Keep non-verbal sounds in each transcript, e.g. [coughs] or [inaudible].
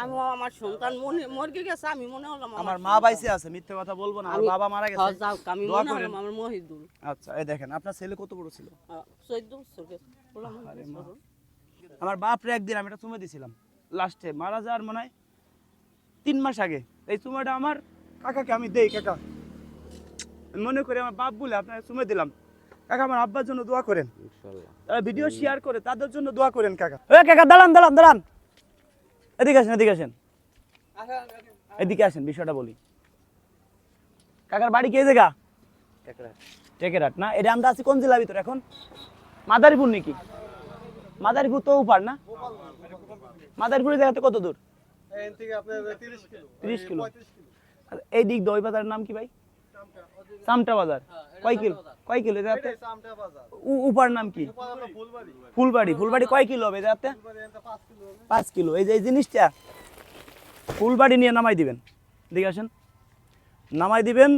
আমি আমার সন্তান মনে মরে গেছে আমি মনে হলাম আমার মা বাইসে আছে মিথ্যে কথা বলব না আর বাবা মারা হ্যাঁ, গেছে যাক, আমি মনে হলাম আমার মহিদুল। আচ্ছা এই দেখেন আপনার ছেলে কত বড় ছিল? চোদ্দ বছর গেছে। বললাম, আরে বাপরে একদিন আমি এটা চুমে দিছিলাম লাস্টে মারা যাওয়ার মনে হয় তিন মাস আগে। এই চুমাটা আমার কাকাকে আমি দেই কাকা। মনে করে আমার বাপ বলে আপনার চুমে দিলাম। কাকা আমার আব্বার জন্য দোয়া করেন। ভিডিও শেয়ার করে তাদের জন্য দোয়া করেন কাকা। এ কাকা দাঁড়ান দাঁড়ান দাঁড়ান। এদিকে আসেন এদিকে আসেন। এদিকে আসেন বিষয়টা বলি। কাকার বাড়ি কে জায়গা? টেকেরাট না? এটা আমরা আছি কোন জেলার ভিতরে এখন? মাদারীপুর নাকি? মাদারীপুর তো উপার না? মাদারীপুরের জায়গাতে কত দূর? 30 কিলো 30 কিলো 35 কিলো আর এই দিক দই বাজারের নাম কি ভাই? সামটা বাজার। কয় কিলো? কয় কিলো? এটাতে এই সামটা বাজার। উ- উপার নাম কি? ফুলবাড়ি। ফুলবাড়ি। ফুলবাড়ি কয় কিলো হবে এটাতে ফুলবাড়ি এখানটা 5 কিলো হবে। পাঁচ কিলো। এই যে এই জিনিসটা ফুলবাড়ি নিয়ে নামাই দিবেন। দেখে আসেন। নামাই দিবেন।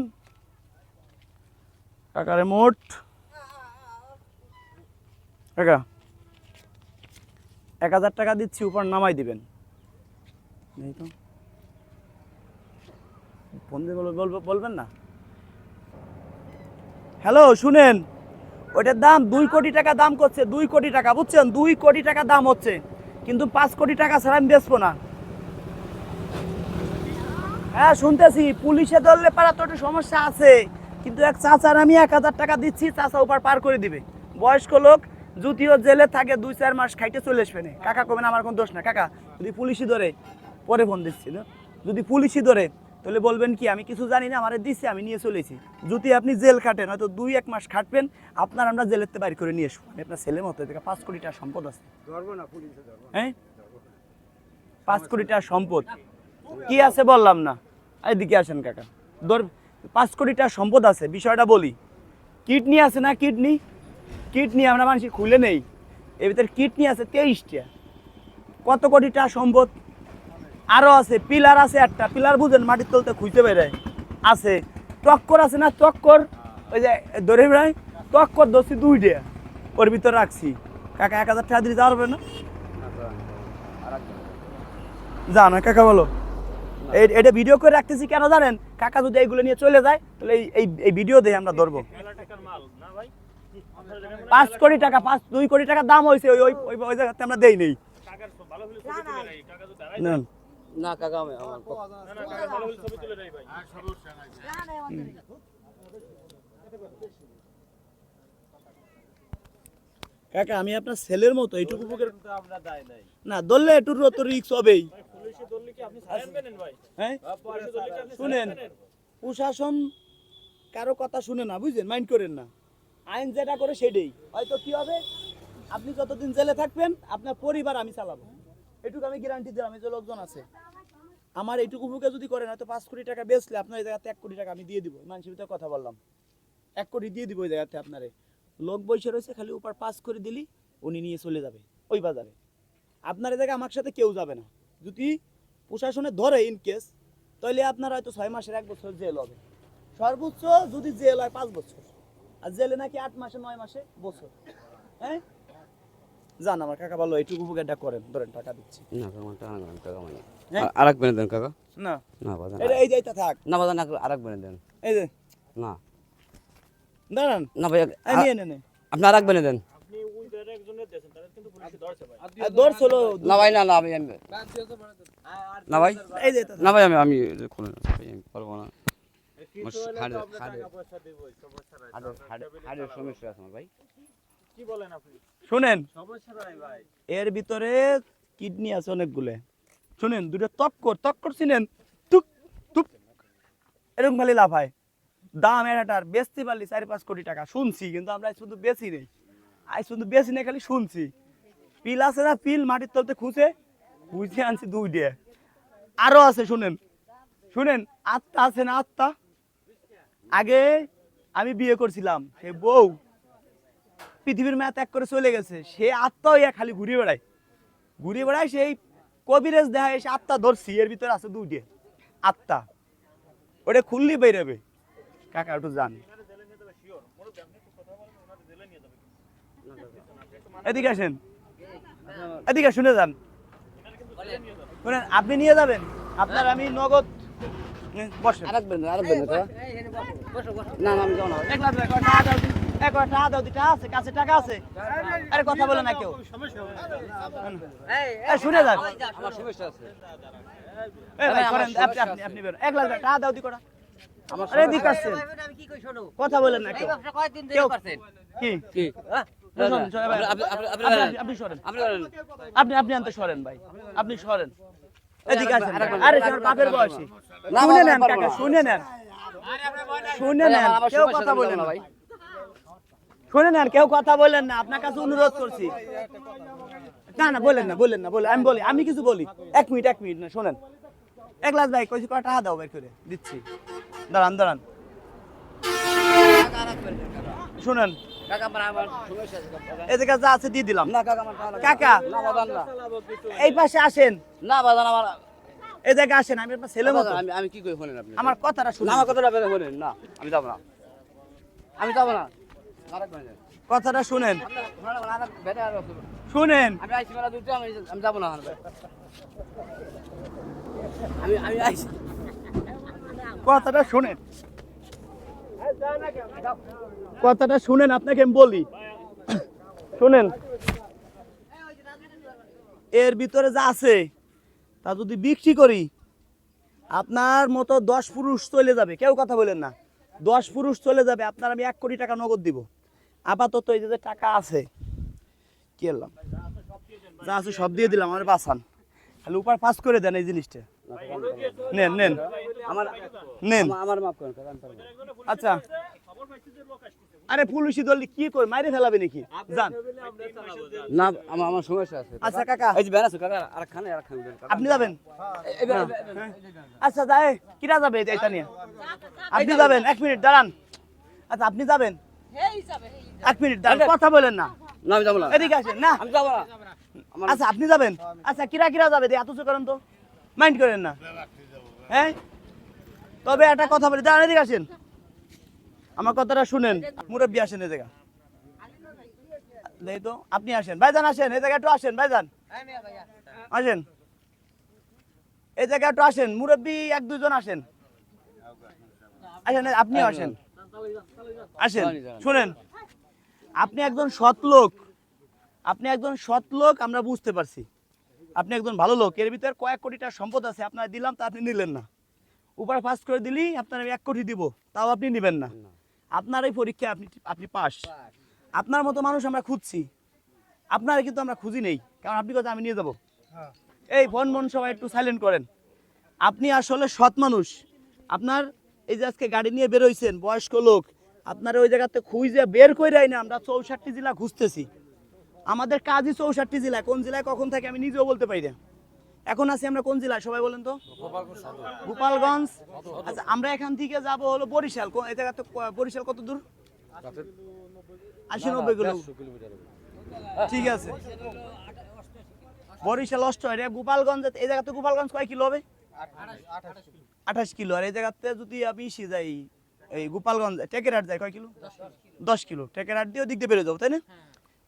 কাকারে মোট। কাকা এক হাজার টাকা দিচ্ছি উপর নামাই দিবেন। নেই তো। বলবেন না? হ্যালো, শুনেন। ওইটার দাম দুই কোটি টাকা দাম করছে, দুই কোটি টাকা, বুঝছেন? দুই কোটি টাকা দাম হচ্ছে। কিন্তু পাঁচ কোটি টাকা ছাড়া আমি বেচবো না। হ্যাঁ শুনতেছি, পুলিশে ধরলে পারা তো একটু সমস্যা আছে। কিন্তু এক চাচার আমি এক হাজার টাকা দিচ্ছি, চাচা ওপার পার করে দিবে। বয়স্ক লোক যদিও জেলে থাকে, দুই, চার মাস খাইতে চলে আসবে না। কাকা কবেন, আমার কোনো দোষ না কাকা, যদি পুলিশই ধরে, পরে ফোন দিচ্ছি যদি পুলিশই ধরে তাহলে বলবেন কি আমি কিছু জানি না আমার দিচ্ছে আমি নিয়ে চলেছি যদি আপনি জেল খাটেন হয়তো দুই এক মাস খাটবেন আপনার আমরা জেলের জেলেতে বাইর করে নিয়ে আসব আমি আপনার ছেলে মতো এদিকে পাঁচ কোটি টাকা সম্পদ আছে। হ্যাঁ? পাঁচ কোটি টাকা সম্পদ। কি আছে বললাম না। এদিকে আসেন কাকা। ধর পাঁচ কোটি টাকা সম্পদ আছে বিষয়টা বলি। কিডনি আছে না কিডনি? কিডনি আমরা মানুষ খুলে নেই। এর ভিতরে কিডনি আছে তেইশটা। কত কোটি টাকা সম্পদ? আরও আছে পিলার আছে একটা। পিলার বুঝেন মাটির তলতে খুঁজতে বেরোয় আছে। টক্কর আছে না? টক্কর? ওই যে ধরে বেড়ায় টক্কর ধরছি দুইটা। ওর ভিতরে রাখছি। কাকা এক হাজার টাকা দিলে যাওয়ার হবে না? যা না কাকা বলো। এই- এটা ভিডিও করে রাখতেছি কেন জানেন? কাকা যদি এইগুলো নিয়ে চলে যায় তাহলে এই- এই ভিডিও দিয়ে আমরা ধরবো। পাঁচ কোটি টাকা পাঁচ দুই কোটি টাকা দাম হয়েছে ওই ওই ওই- জায়গাতে আমরা দেই নেই। নেন। না কাকা আমি আমার কাকা আমি আপনার ছেলের মতো এইটুকু উপকার কিন্তু আমরা দায় নাই। না ধরলে একটু তো রিক্স হবেই। হ্যাঁ? শুনেন প্রশাসন কারও কথা শুনে না বুঝলেন? মাইন্ড করেন না। আইন যেটা করে সেটাই। হয়তো কি হবে? আপনি যতদিন জেলে থাকবেন আপনার পরিবার আমি চালাবো। এটুকু আমি গ্যারান্টি দিলাম এই যে লোকজন আছে। আমার এইটুকু বুকে যদি করেন, হয়তো পাঁচ কোটি টাকা বেচলে আপনার এই জায়গাতে এক কোটি টাকা আমি দিয়ে দিব। মানুষের কথা বললাম। এক কোটি দিয়ে দিব ওই জায়গাতে আপনারে। লোক বসে রয়েছে, খালি উপর পাস করে দিলি উনি নিয়ে চলে যাবে, ওই বাজারে। আপনার এই জায়গায় আমার সাথে কেউ যাবে না। যদি প্রশাসনে ধরে ইন কেস তাহলে আপনার হয়তো ছয় মাসের এক বছর জেল হবে। সর্বোচ্চ যদি জেল হয় পাঁচ বছর। আর জেলে নাকি আট মাসে, নয় মাসে বছর। হ্যাঁ? জান আমার কাকা বলো এইটুকু উপকারটা করেন। ধরেন টাকা দিচ্ছি। না টাকা না হ্যাঁ? আর এক বেনে দেন কাকা। না। না বাজান। এটা এই যাইতা থাক। না বাজান আর এক বেনে দেন এই যে। না। দাঁড়ান। না ভাই এই নিয়ে নেন আপনি আর এক বেনে দেন না ভাই না না আমি না ভাই। এই যে এটা না ভাই আমি আমি খুলে না ভাই আমি পারব না। শুনেন। ভাই। এর ভিতরে কিডনি আছে অনেকগুলো। শুনেন দুটো তক্কর তক্কর চিনেন টুক টুক এরকম খালি লাভ হয়। দাম এটার বেচতে পারলি চারি পাঁচ কোটি টাকা, শুনছি, কিন্তু আমরা শুধু বেশি নেই। আজ শুধু বেশি নেই, খালি শুনছি। পিল আছে না, পিল মাটির তলতে খুঁজে খুঁজে আনছি দুই দিয়ে। আরও আছে, শুনেন। শুনেন, আত্মা আছে না আত্মা? আগে আমি বিয়ে করছিলাম, সে বউ পৃথিবীর ম্যাথ এক করে চলে গেছে, সে আত্মা হইয়া খালি ঘুরে বেড়ায়। ঘুরে বেড়ায় সেই কবিরেজ দেখা এসে আত্মা ধরছি এর ভিতরে আছে দুইটে। আত্মা। ওটা খুললি বেরোবে কাকা একটু জান এদিকে আসেন। এদিকে শুনে যান। শুনেন আপনি নিয়ে যাবেন? আপনার আমি নগদ বসেন। আরেকবেন আরেকবেন। না না আমি যাব না। এক টাকা দাও আছে কাছে টাকা আছে। আরে কথা বলে না কেউ। শুনে যান। আমার সমস্যা আছে। এই ভাই, আমার করেন, আপনি আপনি আপনি এক লাখ টাকা দাও দি আরে দিক আসছেন কথা বলেন না কেউ। কেউ। কি? কি? শোনেন, শোনেন, ভাই। আপনি- আপনি- আপনি- আপনি- আপনি- আপনি সরেন। আপনি আপনি আপনি আনতে সরেন ভাই। আপনি সরেন। এদিকে আসেন। আরেকবার, আরে বাপের বয়সী। শুনে নেন কাকা শুনে নেন। শুনে নেন। কেউ কথা বলেন না। ভাই। শুনে নেন কেউ কথা বলেন না আপনার কাছে অনুরোধ করছি। না না বলেন না বলেন না বলেন আমি বলি আমি কিছু বলি। এক মিনিট এক মিনিট না শোনেন। এক লাখ ভাই কইছি কয় টাকা দাও বের করে? দিচ্ছি। দাঁড়ান দাঁড়ান। শুনেন। এই জায়গা যা আছে দিয়ে দিলাম। কাকা এই পাশে আসেন। না বাদান আমার এই জায়গায় আসেন আমি আপনার ছেলে মতো। আমি কি শোনেন আপনি? আমার কথাটা শুনুন। আমার কথাটা শোনেন না আমি যাব না। আমি যাব না। কথাটা শুনেন। শুনেন। আমি যাব না আমি আমি কথাটা শুনেন। কথাটা শুনেন আপনাকে আমি বলি। শুনেন। এর ভিতরে যা আছে তা যদি বিক্রি করি আপনার মতো দশ পুরুষ চলে যাবে। কেউ কথা বলেন না। দশ পুরুষ চলে যাবে আপনার আমি এক কোটি টাকা নগদ দিব। আপাতত এই যে টাকা আছে কি এলাম যা আছে সব দিয়ে দিলাম আমার বাসান খালি উপর পাস করে দেন এই জিনিসটা নেন নেন আমার নেন আমার- মাফ করেন আচ্ছা আরে পুলিশি দল কি করে মাইরে ফেলাবে নাকি যান না আমার আমার সমস্যা আছে আচ্ছা কাকা এই যে বেড়া আছে কাকা আর খানে আর খানে আপনি যাবেন হ্যাঁ। আচ্ছা যাই কিরা যাবে এটা নিয়ে আপনি যাবেন এক মিনিট দাঁড়ান আচ্ছা আপনি যাবেন এক মিনিট দাঁড়ান কথা বলেন না। না আমি যাব না। এদিকে আসেন না। আমি যাব না। আচ্ছা আপনি যাবেন? আচ্ছা কিরা কিরা যাবে? এত কিছু করেন তো। মাইন্ড করেন না। হ্যাঁ? তবে একটা কথা বলি দাঁড়ান এদিকে আসেন। আমার কথাটা শুনেন। মুরব্বী আসেন এই জায়গা। তো আপনি আসেন। ভাইজান আসেন এই জায়গা একটু আসেন ভাইজান। আসেন। এই জায়গা একটু আসেন। মুরব্বী এক দুজন আসেন। আসেন আপনিও আসেন। আসেন শুনেন। আপনি একজন সৎ লোক। আপনি একজন সৎ লোক, আমরা বুঝতে পারছি। আপনি একজন ভালো লোক, এর ভিতরে কয়েক কোটি টাকার সম্পদ আছে, আপনার দিলাম তা আপনি নিলেন না। উপর পাস করে দিলি, আপনার এক কোটি দিব, তাও আপনি নেবেন না। আপনার এই পরীক্ষায় আপনি আপনি পাস। আপনার মতো মানুষ আমরা খুঁজছি। আপনার কিন্তু আমরা খুঁজি নেই, কারণ আপনি কথা আমি নিয়ে যাব। এই ফোন মন সবাই একটু সাইলেন্ট করেন। আপনি আসলে সৎ মানুষ। আপনার এই যে আজকে গাড়ি নিয়ে বেরোইছেন বয়স্ক লোক আপনার ওই জায়গাতে খুঁজে বের করে না, আমরা চৌষট্টি জেলা খুঁজতেছি। আমাদের কাজই চৌষট্টি জেলায় কোন জেলায় কখন থাকে আমি নিজেও বলতে পারি না। এখন আছি আমরা কোন জেলায়, সবাই বলেন তো? গোপালগঞ্জ। আচ্ছা আমরা এখান থেকে যাব হলো বরিশাল। এই জায়গা তো বরিশাল কত দূর? আশি নব্বই কিলো। ঠিক আছে। বরিশাল অষ্ট এটা গোপালগঞ্জ, এই জায়গাতে গোপালগঞ্জ কয় কিলো হবে? আঠাশ কিলো। আর এই জায়গাতে যদি আমি ইসি যাই এই গোপালগঞ্জ, টেকেরহাট যাই কয় কিলো? দশ কিলো। টেকেরহাট দিয়ে ওই দিক দিয়ে বেরো যাব, তাই না?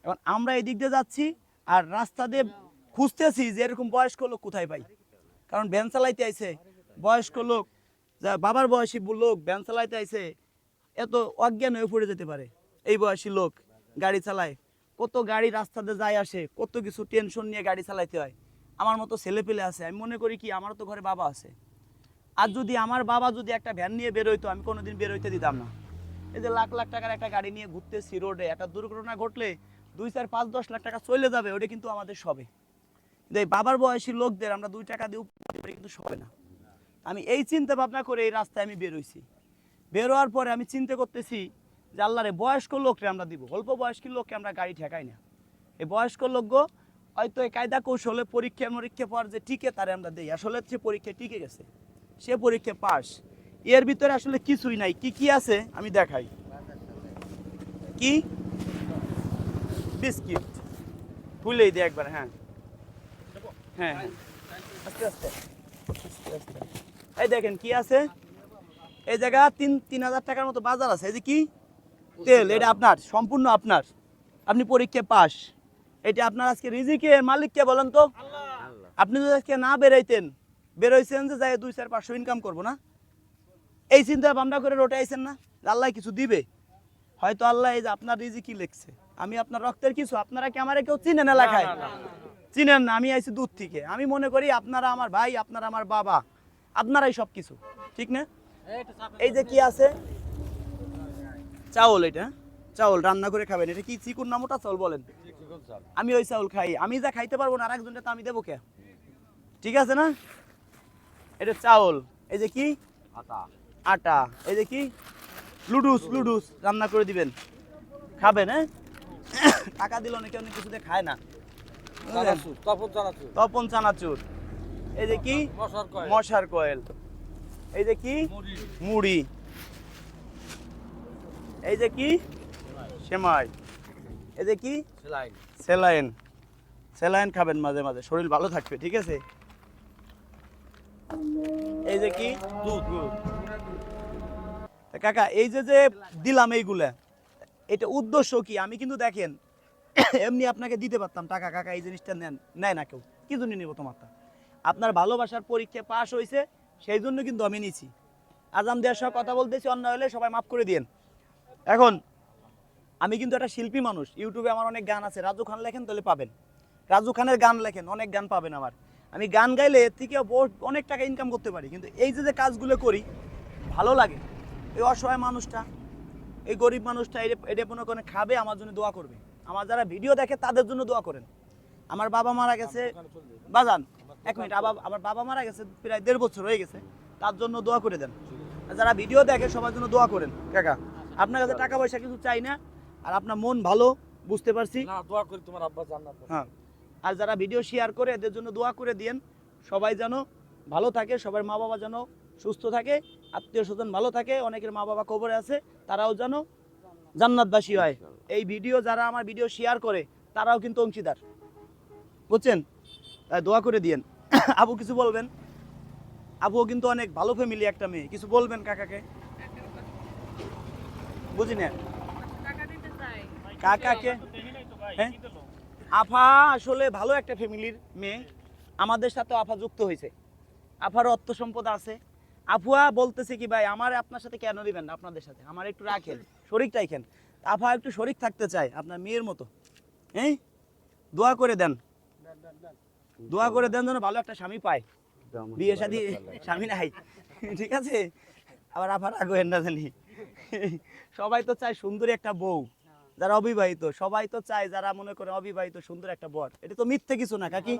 এখন আমরা এই দিক দিয়ে যাচ্ছি আর রাস্তা দিয়ে খুঁজতেছি যে এরকম বয়স্ক লোক কোথায় পাই। কারণ ভ্যান চালাইতে আইছে, বয়স্ক লোক, যা বাবার বয়সী লোক ভ্যান চালাইতে আইছে, এত অজ্ঞান হয়ে পড়ে যেতে পারে এই বয়সী লোক গাড়ি চালায়। কত গাড়ি রাস্তাতে যায় আসে, কত কিছু টেনশন নিয়ে গাড়ি চালাইতে হয়। আমার মতো ছেলে পেলে আছে, আমি মনে করি কি, আমারও তো ঘরে বাবা আছে। আর যদি আমার বাবা যদি একটা ভ্যান নিয়ে বেরোইতো, আমি কোনোদিন বেরোইতে দিতাম না। এই যে লাখ লাখ টাকার একটা গাড়ি নিয়ে ঘুরতেছি রোডে, একটা দুর্ঘটনা ঘটলে দুই চার পাঁচ দশ লাখ টাকা চলে যাবে, ওটা কিন্তু আমাদের সবে। এই বাবার বয়সী লোকদের আমরা দুই টাকা দিয়ে কিন্তু সবে না। আমি এই চিন্তা ভাবনা করে এই রাস্তায় আমি বেরোইছি। বেরোয়ার পরে আমি চিন্তা করতেছি যে আল্লাহরে বয়স্ক লোকরে আমরা দিব, অল্প বয়স্ক লোককে আমরা গাড়ি ঠেকাই না। এই বয়স্ক লোক হয়তো এই কায়দা কৌশলে পরীক্ষা মরীক্ষা পর যে টিকে তারে আমরা দিই, আসলে সে পরীক্ষা টিকে গেছে। সে পরীক্ষা পাস। এর ভিতরে আসলে কিছুই নাই। কি কি আছে? আমি দেখাই। কি? বিস্কিট। ভুলেই দে একবার হ্যাঁ। হ্যাঁ হ্যাঁ। আস্তে আস্তে। আস্তে আস্তে এই দেখেন কি আছে? এই জায়গা তিন তিন হাজার টাকার মতো বাজার আছে। এই যে কি? তেল এটা আপনার সম্পূর্ণ আপনার। আপনি পরীক্ষায় পাস। এটা আপনার আজকে রিজিকে মালিককে বলেন তো। আপনি যদি আজকে না বেরোইতেন বেরোইছেন যে যাই দুই চার পাঁচশো ইনকাম করব না? এই চিন্তা ভাবনা করে রোটে আইছেন না? আল্লাহ কিছু দিবে? হয়তো আল্লাহ এই যে আপনার রিজি কি লিখছে? আমি আপনার রক্তের কিছু আপনারা কি আমার কেউ চিনেন এলাকায়? চিনেন না আমি আইছি দূর থেকে। আমি মনে করি আপনারা আমার ভাই আপনারা আমার বাবা আপনারাই সব কিছু ঠিক না? এই যে কি আছে? চাউল এটা চাউল রান্না করে খাবেন। এটা কি চিকুন না মোটা চাউল বলেন? আমি ওই চাউল খাই। আমি যা খাইতে পারব না আরেকজনটা তো আমি দেবো কে? ঠিক আছে না? এটা চাউল এই যে কি? আটা। আটা এই যে কি? লুডুস লুডুস রান্না করে দিবেন। খাবেন হ্যাঁ? টাকা দিলে অনেকে অনেক কিছুতে খায় না। তপন চানাচুর। এই যে কি? মশার কয়েল। এই যে কি? মুড়ি। এই যে কি? সেমাই। এই যে কি? সেলাই স্যালাইন স্যালাইন খাবেন মাঝে মাঝে শরীর ভালো থাকবে ঠিক আছে? এই যে কি? দুধ। কাকা, এই যে যে দিলাম এইগুলা, এটা উদ্দেশ্য কি? আমি কিন্তু দেখেন, এমনি আপনাকে দিতে পারতাম। টাকা কাকা, এই জিনিসটা নেন, নেয় না কেউ। কি জন্য তোমারটা আপনার ভালোবাসার পরীক্ষা পাশ হয়েছে সেই জন্য কিন্তু আমি নিছি। আজাম দেওয়ার সঙ্গে কথা বলতেছি অন্য হলে সবাই মাফ করে দিয়েন। এখন, আমি কিন্তু একটা শিল্পী মানুষ। ইউটিউবে আমার অনেক গান আছে। রাজু খান লেখেন তাহলে পাবেন। রাজু খানের গান লেখেন, অনেক গান পাবেন আমার। আমি গান গাইলে এর থেকে অনেক টাকা ইনকাম করতে পারি। কিন্তু এই যে যে কাজগুলো করি ভালো লাগে। এই অসহায় মানুষটা এই গরিব মানুষটা এটা মনে করেন খাবে আমার জন্য দোয়া করবে। আমার যারা ভিডিও দেখে তাদের জন্য দোয়া করেন। আমার বাবা মারা গেছে বাজান এক মিনিট আবার আমার বাবা মারা গেছে প্রায় দেড় বছর হয়ে গেছে তার জন্য দোয়া করে দেন। যারা ভিডিও দেখে সবার জন্য দোয়া করেন। কাকা আপনার কাছে টাকা পয়সা কিছু চাই না? আর আপনার মন ভালো বুঝতে পারছি। না দোয়া করি তোমার আব্বা জান্নাত। হ্যাঁ। আর যারা ভিডিও শেয়ার করে এদের জন্য দোয়া করে দিয়েন। সবাই যেন ভালো থাকে সবার মা বাবা যেন সুস্থ থাকে আত্মীয় স্বজন ভালো থাকে অনেকের মা বাবা কবরে আছে তারাও যেন জান্নাতবাসী হয়। এই ভিডিও যারা আমার ভিডিও শেয়ার করে তারাও কিন্তু অংশীদার। বুঝছেন? দোয়া করে দিয়েন। [coughs] আবু কিছু বলবেন? আবুও কিন্তু অনেক ভালো ফ্যামিলি একটা মেয়ে। কিছু বলবেন কাকাকে? বুঝি না? কাকাকে? হ্যাঁ? আফা আসলে ভালো একটা ফ্যামিলির মেয়ে। আমাদের সাথে আফা যুক্ত হয়েছে। আফার অর্থ সম্পদ আছে। আফুয়া বলতেছে কি, ভাই, আমার আপনার সাথে কেন দিবেন না? আপনাদের সাথে। আমার একটু রাখেন, শরিক রাখেন। আফা একটু শরিক থাকতে চায়, আপনার মেয়ের মতো। হ্যাঁ দোয়া করে দেন। দোয়া করে দেন যেন ভালো একটা স্বামী পায়। বিয়ে শাদী, স্বামী নাই। ঠিক আছে? আবার আফার আগ্রহের না জানি। সবাই তো চায় সুন্দরী একটা বউ। যারা অবিবাহিত সবাই তো চায় যারা মনে করে অবিবাহিত সুন্দর একটা বর। এটা তো মিথ্যে কিছু না কাকি?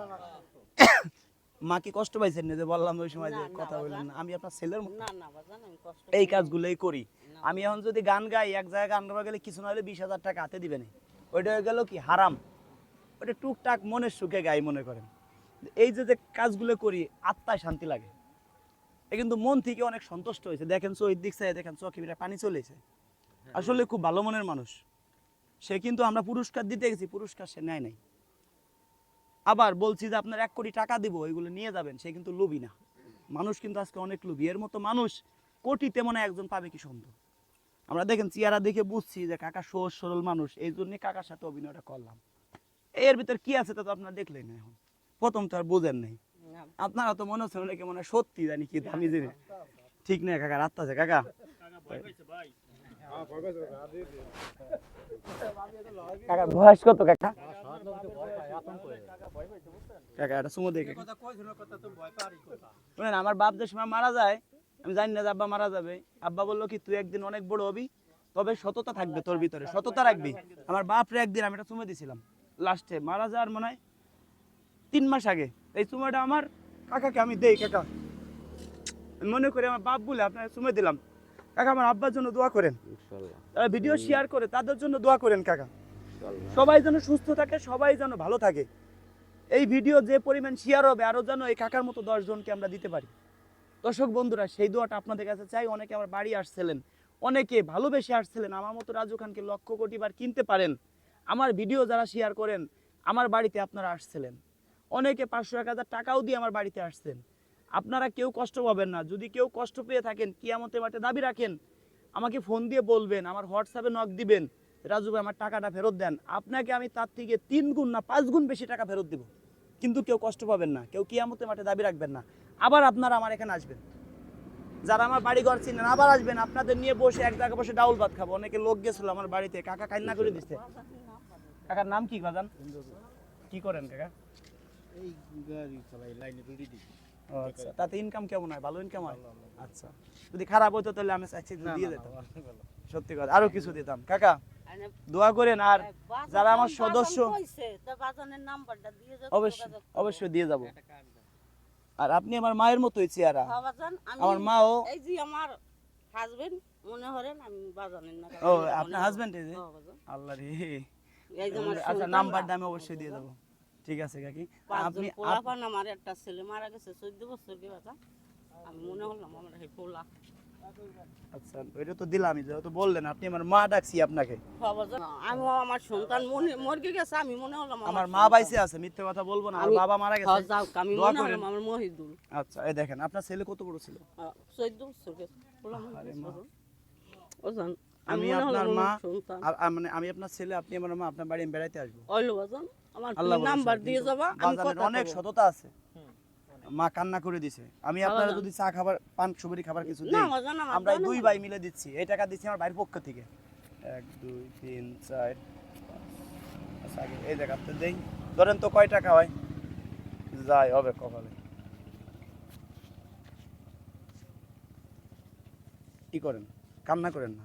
[coughs] মা কি কষ্ট পাইছেন না যে বললাম ওই সময় যে কথা বললেন আমি আপনার ছেলের মতো। না না বাজান আমি কষ্ট এই কাজগুলোই করি। আমি এখন যদি গান গাই এক জায়গায় গান গাওয়া গেলে কিছু না হলে বিশ হাজার টাকা হাতে দিবে না ওইটা হয়ে গেল কি হারাম। ওটা টুকটাক মনের সুখে গাই মনে করেন। এই যে যে কাজগুলো করি আত্মায় শান্তি লাগে। এ কিন্তু মন থেকে অনেক সন্তুষ্ট হয়েছে। দেখেন চোখ দিক চাই দেখেন চোখে পানি চলেছে আসলে খুব ভালো মনের মানুষ। সে কিন্তু আমরা পুরস্কার দিতে গেছি পুরস্কার সে নেয় নাই। আবার বলছি যে আপনার এক কোটি টাকা দিব ওইগুলো নিয়ে যাবেন সে কিন্তু লোভী না। মানুষ কিন্তু আজকে অনেক লোভী। এর মতো মানুষ কোটিতে মনে হয় একজন পাবে কি সন্দেহ আমরা দেখেন চেহারা দেখে বুঝছি যে কাকা সহজ সরল মানুষ এই জন্যই কাকার সাথে অভিনয়টা করলাম। এর ভিতর কি আছে তা তো আপনারা দেখলেন না এখন। প্রথম তো আর বোঝেন নাই। না, আপনারা তো মনে হচ্ছে অনেকে মনে হয় সত্যি জানি কি আমি জানি ঠিক না কাকা রাত আছে কাকা। কাকার বয়স কত কাকা? কাকা এটা সুমো দেখে। শুনেন আমার বাপ যে সময় মারা যায় আমি জানি না যে আব্বা মারা যাবে। আব্বা বলল কি তুই একদিন অনেক বড় হবি তবে সততা থাকবে তোর ভিতরে সততা রাখবি। আমার বাপরে একদিন আমি এটা চুমে দিছিলাম লাস্টে। মারা যাওয়ার মনে হয় তিন মাস আগে। এই চুমাটা আমার কাকাকে আমি দেই কাকা। মনে করি আমার বাপ বলে আপনার চুমে দিলাম। কাকা আমার আব্বার জন্য দোয়া করেন। তারা ভিডিও শেয়ার করে তাদের জন্য দোয়া করেন কাকা। সবাই যেন সুস্থ থাকে সবাই যেন ভালো থাকে। এই ভিডিও যে পরিমাণ শেয়ার হবে আরও যেন এই কাকার মতো দশজনকে আমরা দিতে পারি। দর্শক বন্ধুরা সেই দোয়াটা আপনাদের কাছে চাই। অনেকে আমার বাড়ি আসছিলেন অনেকে ভালোবেসে আসছিলেন। আমার মতো রাজু খানকে লক্ষ কোটি বার কিনতে পারেন। আমার ভিডিও যারা শেয়ার করেন আমার বাড়িতে আপনারা আসছিলেন। অনেকে পাঁচশো এক হাজার টাকাও দিয়ে আমার বাড়িতে আসছেন। আপনারা কেউ কষ্ট পাবেন না। যদি কেউ কষ্ট পেয়ে থাকেন, কিয়ামতের মাঠে দাবি রাখেন, আমাকে ফোন দিয়ে বলবেন, আমার হোয়াটসঅ্যাপে নক দিবেন, রাজু ভাই, আমার টাকাটা ফেরত দেন। আপনাকে আমি তার থেকে তিন গুণ না পাঁচ গুণ বেশি টাকা ফেরত দেব। কিন্তু কেউ কষ্ট পাবেন না, কেউ কিয়ামতের মাঠে দাবি রাখবেন না। আবার আপনারা আমার এখানে আসবেন। যারা আমার বাড়ি ঘর চিনেন, আবার আসবেন, আপনাদের নিয়ে বসে এক জায়গায় বসে ডাউল ভাত খাব। অনেকে লোক গেছিল আমার বাড়িতে, কাকা কান্না করে দিচ্ছে কাকার নাম কি, বাজান? কি করেন, কাকা? এই গাড়ি চালাই, লাইনে আচ্ছা। তাতে ইনকাম কেমন হয়? ভালো ইনকাম হয়? আচ্ছা। যদি খারাপ হতো তাহলে আমি চাইছি দিয়ে যেতাম সত্যি কথা। আরও কিছু দিতাম। কাকা দোয়া করেন আর যারা আমার সদস্য অবশ্যই অবশ্যই দিয়ে যাব। আর আপনি আমার মায়ের মতোই চেহারা। আমার মাও এই যে আমার হাজবেন্ড মনে হরেন আমি বাজানের না ও আপনার হাজবেন্ড এই যে? আল্লাহ রে। আচ্ছা নাম্বারটা আমি অবশ্যই দিয়ে দেবো ঠিক আছে কাকি আপনি আপনি আপ- পোলাপান আমার একটা ছেলে মারা গেছে চোদ্দ বছর কি বাজা আমি মনে হলাম আমার এই পোলা আচ্ছা ওইটা তো দিলামই যেহেতু বললেন আপনি আমার মা ডাকছি আপনাকে আমি আমার সন্তান মনে মরে গেছে আমি মনে হলাম আমার মা। বাইসে আছে মিথ্যে কথা বলব না আমি- বাবা মারা হ্যাঁ, গেছে যাও আমি মনে। হলাম আমার মহিদুল আচ্ছা এই দেখেন আপনার ছেলে কত বড় ছিল চোদ্দ বছর গেছে পোলা মরে আরে মা। বাজান। আমি আপনার মা মানে আমি আপনার ছেলে আপনি আমার মা আপনার বাড়ি বেড়াইতে আসব। আমার নাম্বার দিয়ে যাবা অনেক সততা আছে। মা কান্না করে দিছে। আমি আপনারা যদি চা খাবার পান সুপারি খাবার কিছু দিই আমরা দুই ভাই মিলে দিচ্ছি। এই টাকা দিচ্ছি আমার বাড়ির পক্ষ থেকে। এক দুই তিন চার আচ্ছা আগে এই জায়গা তো দেই। ধরেন তো কয় টাকা হয়? যাই হবে কপালে। কি করেন? কান্না করেন না।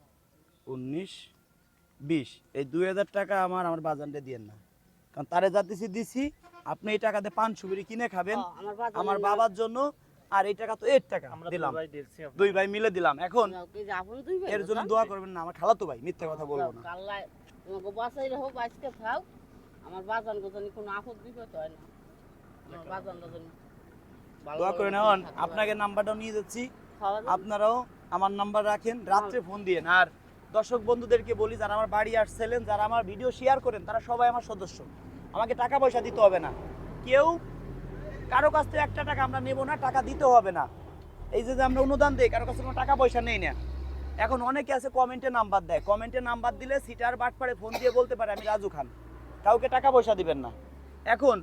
উনিশ বিশ। এই দুই হাজার টাকা আমার আমার বাজানটা দিয়েন না। কারণ তারে যা দিছি দিছি। আপনি এই টাকাতে পান সুবিরি কিনে খাবেন। আমার বাবার জন্য আর এই টাকা তো এর টাকা। দিলাম। দুই ভাই মিলে দিলাম। এখন এর জন্য দোয়া করবেন না আমার খালাতো ভাই মিথ্যে কথা বলব না। কাল্লায় তোমাকে বাসাই রাখো বাঁচতে থাও আমার বাজান গোজানি কোনো আপদ বিপদ হয় না। আমার বাজান গোজানি দোয়া করে নেওয়ান আপনাকে নাম্বারটাও নিয়ে যাচ্ছি। আপনারাও আমার নাম্বার রাখেন রাত্রে ফোন দিয়েন আর দর্শক বন্ধুদেরকে বলি, যারা আমার বাড়ি আসছিলেন, যারা আমার ভিডিও শেয়ার করেন, তারা সবাই আমার সদস্য। আমাকে টাকা পয়সা দিতে হবে না। কেউ কারও কাছ থেকে একটা টাকা আমরা নেব না, টাকা দিতে হবে না। এই যে আমরা অনুদান দিই, কারও কাছে কোনো টাকা পয়সা নেই না। এখন অনেকে আছে কমেন্টে নাম্বার দেয়। কমেন্টে নাম্বার দিলে সিটার বাট পারে ফোন দিয়ে বলতে পারে, আমি রাজু খান। কাউকে টাকা পয়সা দিবেন না। এখন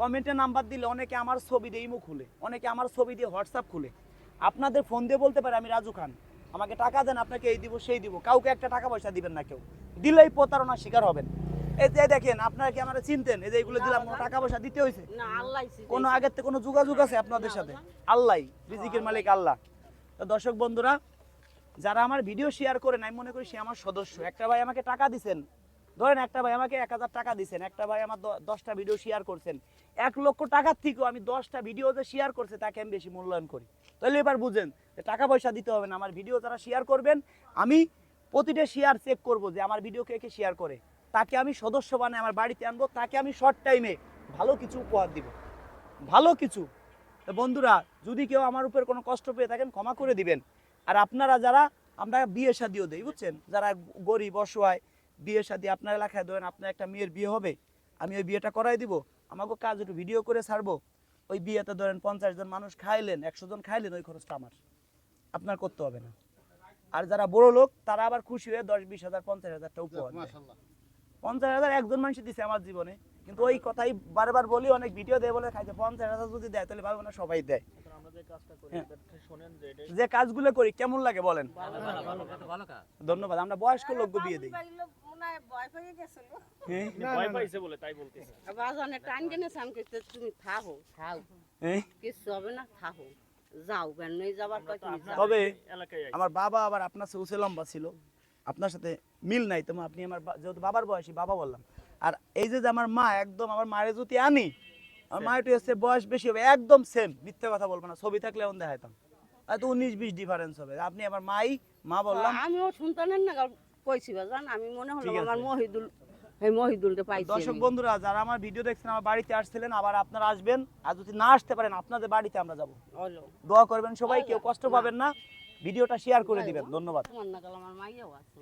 কমেন্টে নাম্বার দিলে অনেকে আমার ছবি দিয়ে ইমো খুলে, অনেকে আমার ছবি দিয়ে হোয়াটসঅ্যাপ খুলে। আপনাদের ফোন দিয়ে বলতে পারে, আমি রাজু খান। আমাকে টাকা দেন আপনাকে এই দিব সেই দিব। কাউকে একটা টাকা পয়সা দিবেন না কেউ। দিলেই প্রতারণার শিকার হবেন। এই যে দেখেন আপনারা কি আমার চিনতেন? এই যে এগুলো দিলাম কোনো টাকা পয়সা দিতে হয়েছে? কোনো আগের থেকে কোনো যোগাযোগ আছে আপনাদের সাথে? আল্লাহ রিজিকের মালিক আল্লাহ। তো দর্শক বন্ধুরা যারা আমার ভিডিও শেয়ার করেন আমি মনে করি সে আমার সদস্য। একটা ভাই আমাকে টাকা দিছেন। ধরেন একটা ভাই আমাকে এক হাজার টাকা দিচ্ছেন একটা ভাই আমার দশটা ভিডিও শেয়ার করছেন, এক লক্ষ টাকার থেকেও আমি দশটা ভিডিও যে শেয়ার করছে তাকে আমি বেশি মূল্যায়ন করি। তাহলে এবার বুঝেন যে টাকা পয়সা দিতে হবে না, আমার ভিডিও যারা শেয়ার করবেন, আমি প্রতিটা শেয়ার চেক করব যে আমার ভিডিও কে কে শেয়ার করে। তাকে আমি সদস্য বানাই আমার বাড়িতে আনব, তাকে আমি শর্ট টাইমে ভালো কিছু উপহার দিব। ভালো কিছু। বন্ধুরা, যদি কেউ আমার উপর কোনো কষ্ট পেয়ে থাকেন, ক্ষমা করে দিবেন। আর আপনারা যারা, আমরা বিয়ে শাদিও দেই, বুঝছেন? যারা গরিব, অসহায় বিয়ে শাদি আপনার এলাকায় ধরেন আপনার একটা মেয়ের বিয়ে হবে আমি ওই বিয়েটা করাই দিব আমাকে কাজ একটু ভিডিও করে ছাড়বো। ওই বিয়েতে ধরেন পঞ্চাশ জন মানুষ খাইলেন একশো জন খাইলেন ওই খরচটা আমার। আপনার করতে হবে না। আর যারা বড় লোক তারা আবার খুশি হয়ে দশ বিশ হাজার পঞ্চাশ হাজারটা উপহার পঞ্চাশ হাজার একজন মানুষ দিছে আমার জীবনে কিন্তু ওই কথাই বারবার বলি অনেক ভিডিও দেয় বলে খাইছে পঞ্চাশ হাজার যদি দেয় তাহলে ভাবো না সবাই দেয়। যে কাজগুলো করি কেমন লাগে বলেন? ধন্যবাদ আমরা বয়স্ক লোক বিয়ে দিই। হ্যাঁ? হ্যাঁ? তবে আমার বাবা আবার আপনার সাথে লম্বা ছিল। আপনার সাথে মিল নাই তো আপনি আমার যেহেতু বাবার বয়সী বাবা বললাম। আর এই যে যে আমার মা একদম আমার মায়ের যদি আনি আমার মা একটু বয়স বেশি হবে একদম সেম মিথ্যে কথা বলব না ছবি থাকলে এমন দেখাইতাম। হয়তো উনিশ বিশ ডিফারেন্স হবে। আপনি আমার মাই মা বললাম। আমিও সন্তানের না কইছি আমি মনে হলো আমার মহিদুল এই মহিদুলটা পাইছি দর্শক বন্ধুরা যারা আমার ভিডিও দেখছেন আমার বাড়িতে আসছিলেন আবার আপনারা আসবেন। আর যদি না আসতে পারেন আপনাদের বাড়িতে আমরা যাব। দোয়া করবেন সবাই কেউ কষ্ট পাবেন না। ভিডিওটা শেয়ার করে দিবেন। ধন্যবাদ। আমার মাইয়াও আছে